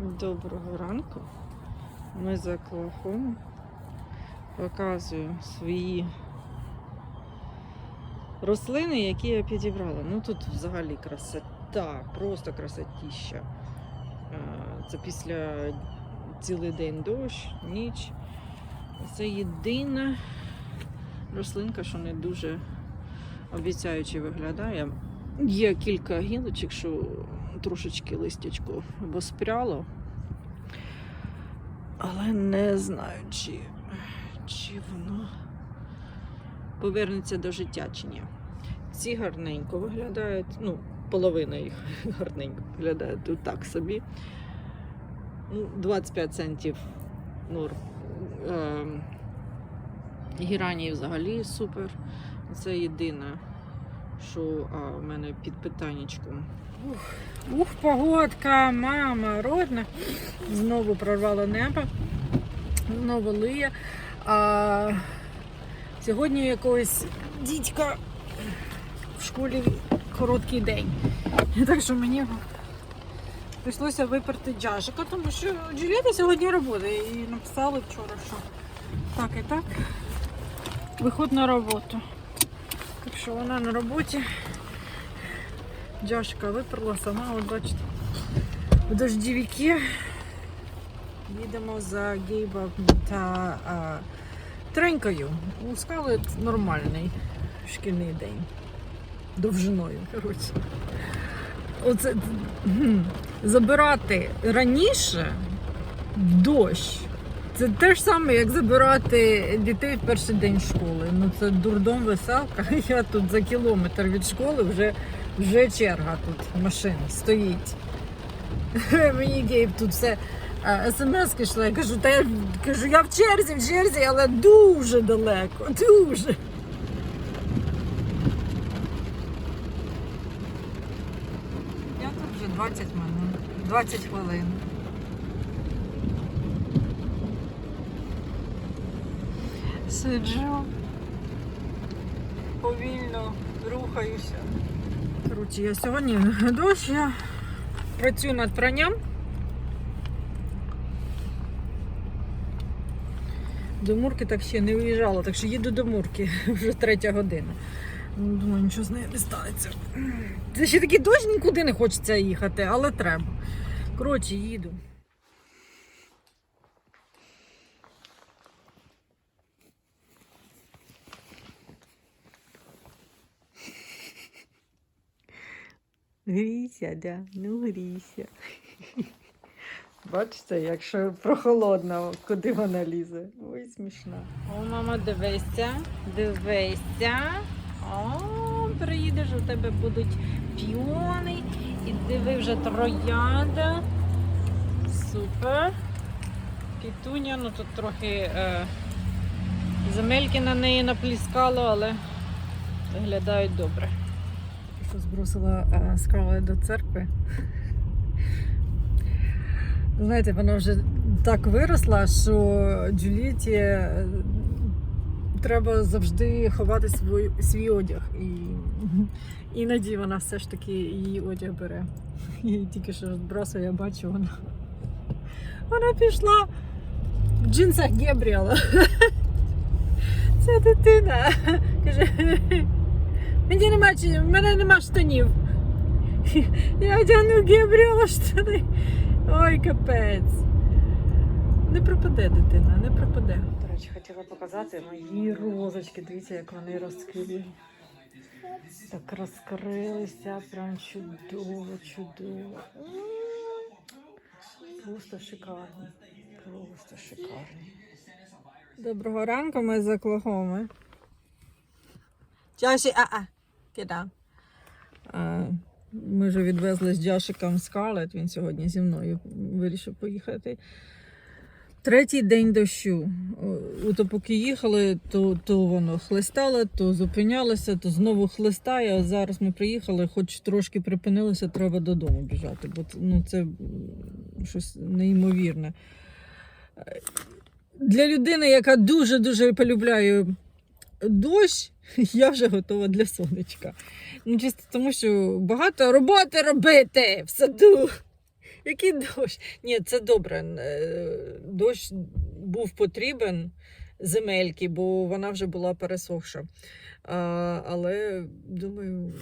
Доброго ранку. Ми за Оклахому. Показую свої рослини, які я підібрала. Ну тут взагалі красота, просто красотіща. Це після цілий день дощ, ніч. Це єдина рослинка, що не дуже обіцяюче виглядає. Є кілька гілочок, що трошечки листячко воспряло. Але не знаю, чи, чи воно повернеться до життя чи ні. Ці гарненько виглядають, ну, половина їх гарненько виглядає тут так собі. Ну, 25 центів норм. Ем, Гірані взагалі супер. Це єдине, що а, в мене під питаннячком. Ух, ух, погодка, мама, родна. Знову прорвало небо, знову лиє. А, сьогодні якогось дідька в школі короткий день. Так що мені прийшлося виперти джашика, тому що Джулієта сьогодні робота і написали вчора, що так і так. Виход на роботу. Так що вона на роботі. Джашка виперла сама, от бачите. В дождівіки їдемо за Гейбом та а, тренькою. У Скарлет нормальний шкільний день. Довжиною, коротше. Оце забирати раніше в дощ. Це те ж саме, як забирати дітей в перший день школи. Ну це дурдом веселка. Я тут за кілометр від школи вже, вже черга тут машин стоїть. Мені Гейб тут все смс йшла. Я кажу, та я кажу, я в черзі, в черзі, але дуже далеко, дуже. Я тут вже 20 минут, 20 хвилин. Сиджу, повільно рухаюся. Коротше, я сьогодні дощ, я працюю над пранням. До Мурки так ще не виїжджала, так що їду до Мурки вже третя година. Ну, Думаю, нічого з нею не станеться. Це ще такий дощ нікуди не хочеться їхати, але треба. Коротше, їду. Грійся, да, ну грійся. Бачите, якщо прохолодно, куди вона лізе. Ой, смішна. О, мама, дивися, дивися. О, приїдеш, у тебе будуть піони. І диви вже троянда. Супер. Пітуня, ну тут трохи е, земельки на неї напліскало, але виглядають добре. Що збросила е, скали до церкви. Знаєте, вона вже так виросла, що Джуліті е, треба завжди ховати свій, свій одяг. І іноді вона все ж таки її одяг бере. І тільки що збросила, я бачу, вона, вона пішла в джинсах Гебріела. Це дитина. Каже, мені нема, в мене нема штанів. Я одягну Гебріела штани. Ой, капець. Не пропаде дитина, не пропаде. До речі, хотіла показати мої розочки. Дивіться, як вони розкрили. Так розкрилися, прям чудово, чудово. Просто шикарні. Просто шикарні. Доброго ранку, ми з Оклахоми. Джаші, а-а, кида. Ми вже відвезли з Джашиком Скарлет, він сьогодні зі мною вирішив поїхати. Третій день дощу. О, поки їхали, то, то воно хлестало, то зупинялося, то знову хлестає. А зараз ми приїхали, хоч трошки припинилося, треба додому біжати, бо ну, це щось неймовірне. Для людини, яка дуже-дуже полюбляє дощ, я вже готова для сонечка. Ну, чисто тому, що багато роботи робити в саду. Який дощ? Ні, це добре. Е, Дощ був потрібен земельки, бо вона вже була пересохша. А, але думаю,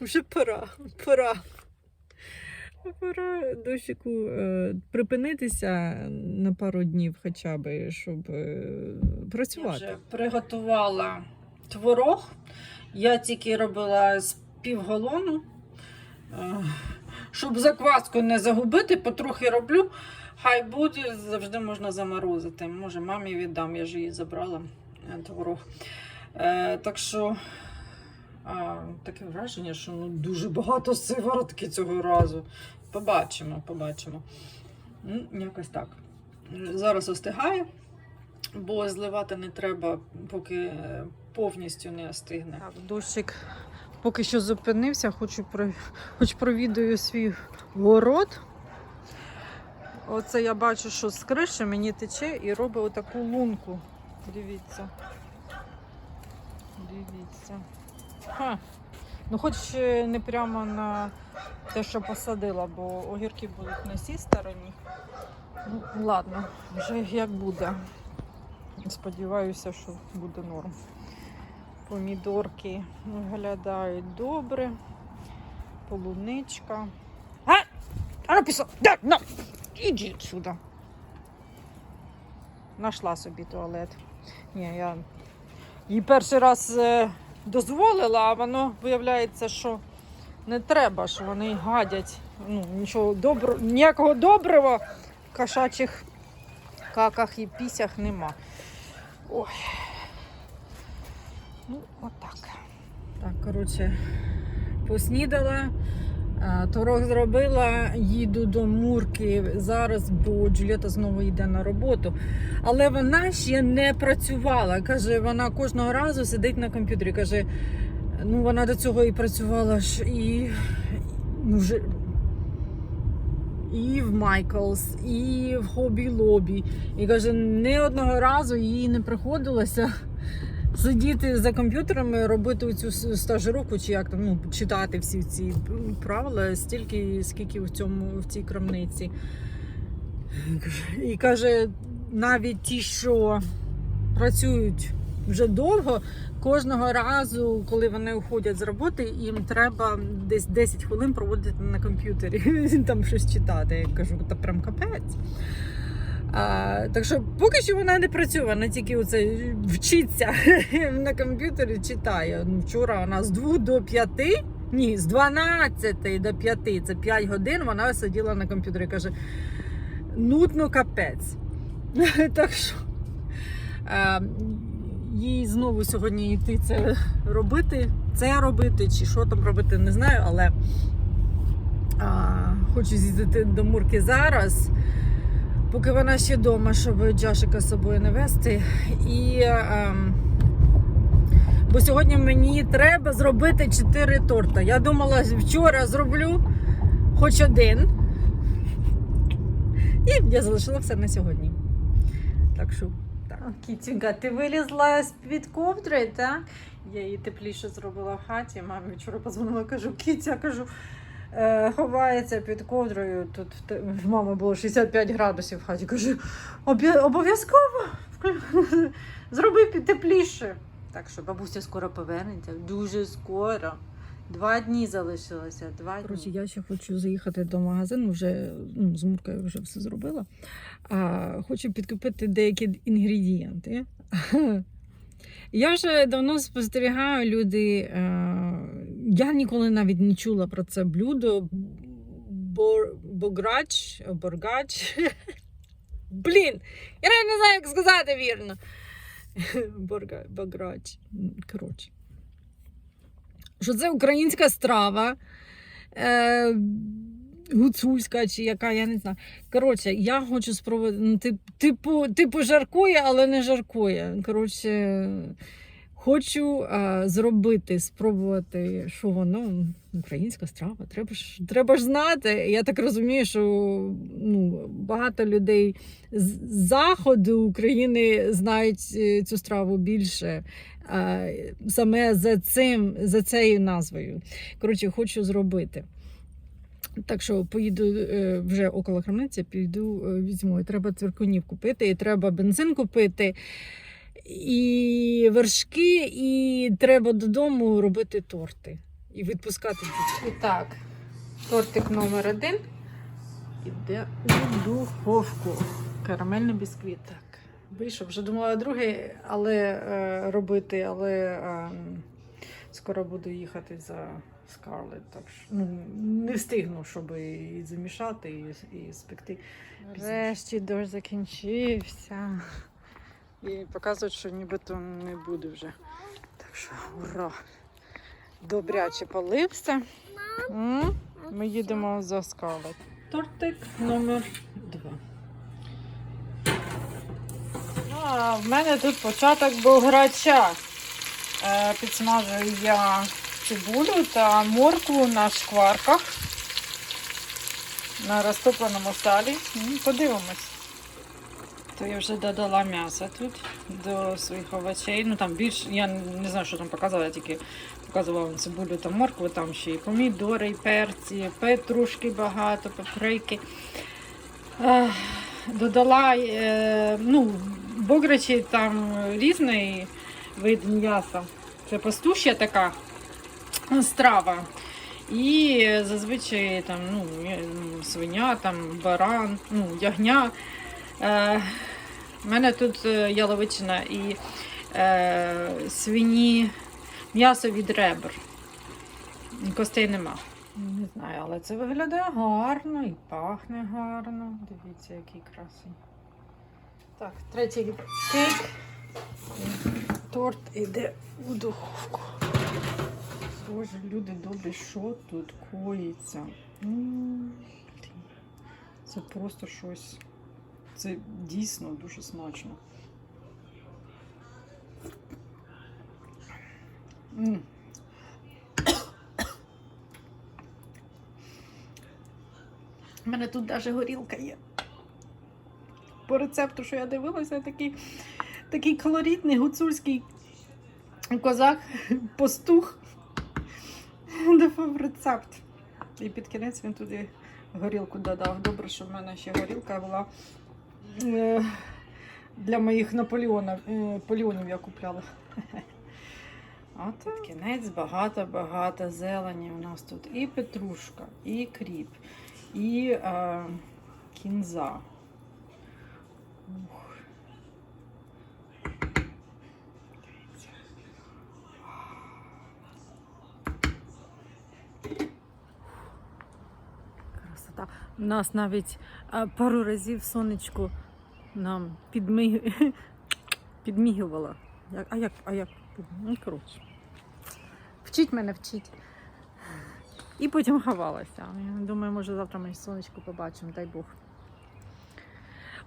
вже пора, пора. Пора дощику е, припинитися на пару днів хоча б, щоб е, працювати. Я вже приготувала творог. Я тільки робила з півгалону. Е, щоб закваску не загубити, потрохи роблю. Хай буде, завжди можна заморозити. Може, мамі віддам, я ж її забрала е, творог. Е, так що а, таке враження, що ну, дуже багато сиворотки цього разу. Побачимо, побачимо. Ну, якось так. Зараз остигає, бо зливати не треба, поки е, повністю не остигне. Так, дощик поки що зупинився, хочу хоч провідую свій город. Оце я бачу, що з криші мені тече і робить отаку лунку. Дивіться. Дивіться. Ха. Ну, хоч е, не прямо на те, що посадила, бо огірки будуть на цій стороні. Ну, ладно, вже як буде. Сподіваюся, що буде норм. Помідорки виглядають добре. Полуничка. А! А написав! Да, на! Іди сюди. Нашла собі туалет. Ні, я їй перший раз е, дозволила, а воно виявляється, що не треба, що вони гадять. Ну, нічого добро, ніякого добрива в кошачих каках і пісях нема. Ой. Ну, отак. Так, коротше, поснідала, а, торог зробила, їду до Мурки зараз, бо Джуліта знову йде на роботу. Але вона ще не працювала. Каже, вона кожного разу сидить на комп'ютері. Каже, ну вона до цього і працювала ж і ну, вже. І в Майклс, і в Хобі Лобі. І каже, ні одного разу їй не приходилося сидіти за комп'ютерами, робити цю стажировку, чи як там ну, читати всі ці правила, стільки, скільки в цьому в цій крамниці. І каже, навіть ті, що працюють вже довго, кожного разу, коли вони уходять з роботи, їм треба десь 10 хвилин проводити на комп'ютері, там щось читати. Я кажу, та прям капець. А, Так що поки що вона не працює, вона тільки оце вчиться на комп'ютері читає. Ну, Вчора вона з 2 до 5, ні, з 12 до 5, це 5 годин вона сиділа на комп'ютері. і Каже, нудно капець. Так що а, їй знову сьогодні йти це робити, це робити, чи що там робити, не знаю, але а, хочу з'їздити до Мурки зараз поки вона ще вдома, щоб Джашика з собою не вести. І, ем, бо сьогодні мені треба зробити 4 торта. Я думала, вчора зроблю хоч один. І я залишила все на сьогодні. Так що, так. Кітюнька, ти вилізла з-під ковдри, так? Я її тепліше зробила в хаті. Мамі вчора позвонила, кажу, Кітя, кажу. Е, ховається під ковдрою. Тут в мами було 65 градусів в хаті. Кажу, обов'язково зроби тепліше. Так що бабуся скоро повернеться, дуже скоро. Два дні залишилося. Два дні. Коротше, я ще хочу заїхати до магазину, вже ну, з Муркою вже все зробила. А, хочу підкупити деякі інгредієнти. Я вже давно спостерігаю люди. Е, я ніколи навіть не чула про це блюдо. Бор, бограч, боргач. Блін, я навіть не знаю, як сказати вірно. Борга, бограч. Коротше. Що це українська страва. Е, гуцульська чи яка, я не знаю. Коротше, я хочу спробувати. Ну, тип- типу, типу жаркує, але не жаркує. Коротше, хочу а, зробити, спробувати, що воно українська страва. Треба ж, треба ж знати. Я так розумію, що ну, багато людей з заходу України знають е, цю страву більше. а, Саме за цим, за цією назвою. Коротше, хочу зробити. Так що поїду е, вже около Крамниці, піду е, візьму. І треба цвіркунів купити, і треба бензин купити, і вершки, і треба додому робити торти. І відпускати дітей. І так, тортик номер один іде у духовку. Карамельний бісквіт. Так, вийшов. Вже думала другий, але е, робити, але е, скоро буду їхати за Скарлет. Так що ну, не встигну, щоб і замішати, і, і спекти. Нарешті дощ закінчився. І показують, що нібито не буде вже. Так що ура! Добряче полився. М? Ми їдемо за Скарлет. Тортик номер два. А, в мене тут початок буграча. Е, підсмажую я цибулю та моркву на шкварках на розтопленому салі. Подивимось. То я вже додала м'ясо тут до своїх овочей. Ну там більш, я не знаю, що там показувала, я тільки показувала вам цибулю та моркву, там ще і помідори, і перці, петрушки багато, паприки. Додала е, ну, бограчі там різний вид м'яса. Це пастуща така страва. І зазвичай там, ну, свиня, там, баран, ну, ягня. Е, у мене тут е, яловичина і е, свині м'ясо від ребер. Костей нема. Не знаю, але це виглядає гарно і пахне гарно. Дивіться, який красий. Так, третій кейк. Торт іде у духовку. Боже, люди добрі, що тут коїться? Це просто щось. Це дійсно дуже смачно. У мене тут навіть горілка є. По рецепту, що я дивилася, такий, такий колоритний гуцульський козак, пастух давав рецепт. І під кінець він туди горілку додав. Добре, що в мене ще горілка була для моїх наполеонів, е, я купляла. А так, кінець багато-багато зелені у нас тут. І петрушка, і кріп, і е, кінза. Ух. Красота. У нас навіть е, пару разів сонечко нам підмиг... підмігувало. Як- А як? А як? Ну, коротше. Вчить мене, вчить. І потім ховалася. Думаю, може завтра ми сонечко побачимо, дай Бог.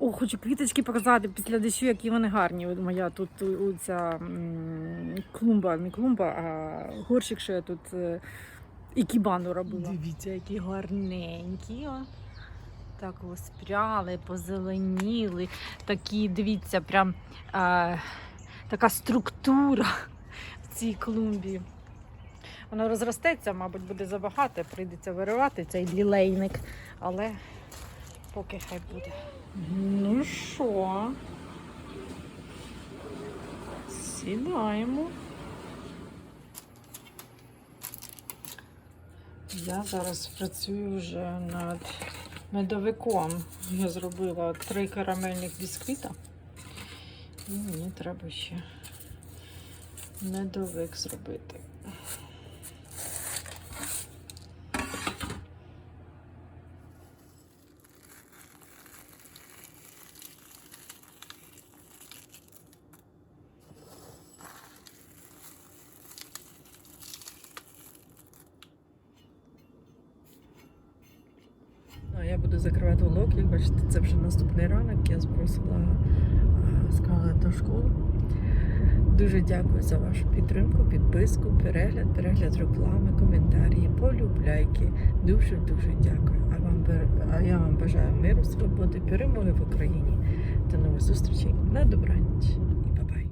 О, хочу квіточки показати після дощу, які вони гарні. Моя тут ця клумба, не клумба, а горщик, що я тут е, ікібану робила. Дивіться, які гарненькі. О. Так оспряли, позеленіли. Такі, дивіться, прям е, така структура в цій клумбі. Воно розростеться, мабуть, буде забагато, прийдеться виривати цей лілейник, але поки хай буде. Ну що? Сідаємо. Я зараз працюю вже над медовиком. Я зробила три карамельних бісквіта. І мені треба ще медовик зробити. А я буду закривати влог. Як бачите, це вже наступний ранок. Я збросила Скарлет до школу. Дуже дякую за вашу підтримку, підписку, перегляд, перегляд реклами, коментарі, полюбляйки. Дуже дуже дякую. А вам а я вам бажаю миру, свободи, перемоги в Україні. До нових зустрічей на добраніч і бабай.